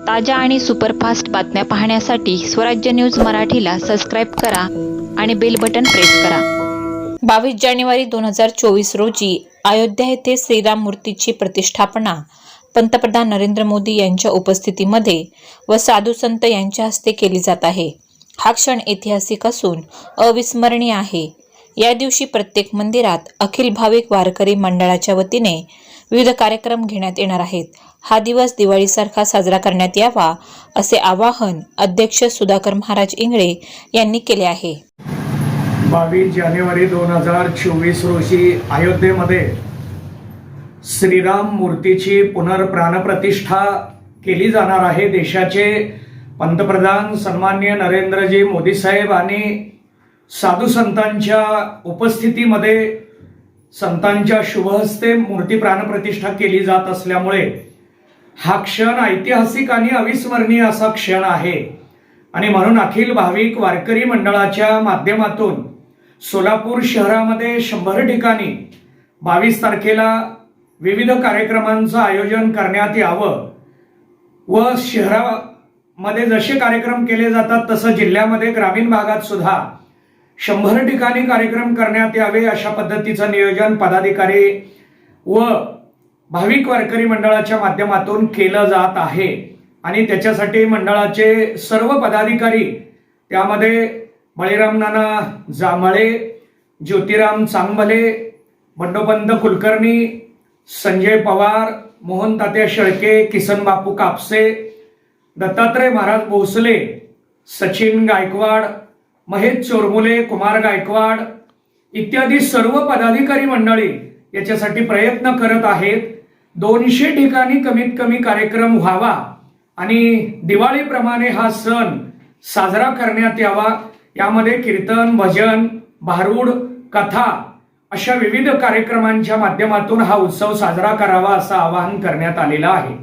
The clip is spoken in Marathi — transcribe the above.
ताज्या आणि सुपरफास्ट बातम्या पाहण्यासाठी स्वराज्य न्यूज मराठीला सबस्क्राईब करा आणि बेल बटन प्रेस करा. बावीस जानेवारी दोन हजार चोवीस रोजी अयोध्या येथे श्रीराम मूर्तीची प्रतिष्ठापना. पंतप्रधान नरेंद्र मोदी यांच्या उपस्थितीमध्ये व साधू संत यांच्या हस्ते केली जात आहे. हा क्षण ऐतिहासिक असून अविस्मरणीय आहे. या दिवशी प्रत्येक मंदिरात अखिल भाविक वारकरी मंडळाच्या वतीने विविध कार्यक्रम घेण्यात येणार आहेत. हा दिवस दिवाळीसारखा साजरा करण्यात यावा असे आवाहन अध्यक्ष सुधाकर महाराज इंगळे यांनी केले आहे. बावीस जानेवारी दोन हजार चोवीस रोजी अयोध्येमध्ये श्रीराम मूर्तीची पुनर्प्राणप्रतिष्ठा केली जाणार आहे. देशाचे पंतप्रधान सन्मान्य नरेंद्रजी मोदी साहेब आणि साधू संतांच्या उपस्थितीमध्ये संतांच्या शुभहस्ते मूर्ती प्राणप्रतिष्ठा केली जात असल्यामुळे हा क्षण ऐतिहासिक आणि अविस्मरणीय असा क्षण आहे. आणि म्हणून अखिल भाविक वारकरी मंडळाच्या माध्यमातून सोलापूर शहरामध्ये शंभर ठिकाणी बावीस तारखेला विविध कार्यक्रमांचं आयोजन करण्यात यावं व शहरामध्ये जसे कार्यक्रम केले जातात तसं जिल्ह्यामध्ये ग्रामीण भागात सुद्धा शंभर ठिकाणी कार्यक्रम करण्यात यावे अशा पद्धतीचं नियोजन पदाधिकारी व भाविक वारकरी मंडळाच्या माध्यमातून केलं जात आहे. आणि त्याच्यासाठी मंडळाचे सर्व पदाधिकारी त्यामध्ये बळीराम नाना जांभळे ज्योतिराम चांगभले बंडोपंत कुलकर्णी संजय पवार मोहन तात्या शेळके किसन बापू कापसे दत्तात्रय महाराज भोसले सचिन गायकवाड महेश चोरमुले कुमार गायकवाड इत्यादी सर्व पदाधिकारी मंडळी याच्यासाठी प्रयत्न करत आहेत. दोनशे ठिकाणी कमीत कमी कार्यक्रम व्हावा आणि दिवाळीप्रमाणे हा सण साजरा करण्यात यावा. यामध्ये कीर्तन भजन भारूड कथा अशा विविध कार्यक्रमांच्या माध्यमातून हा उत्सव साजरा करावा असं आवाहन करण्यात आलेलं आहे.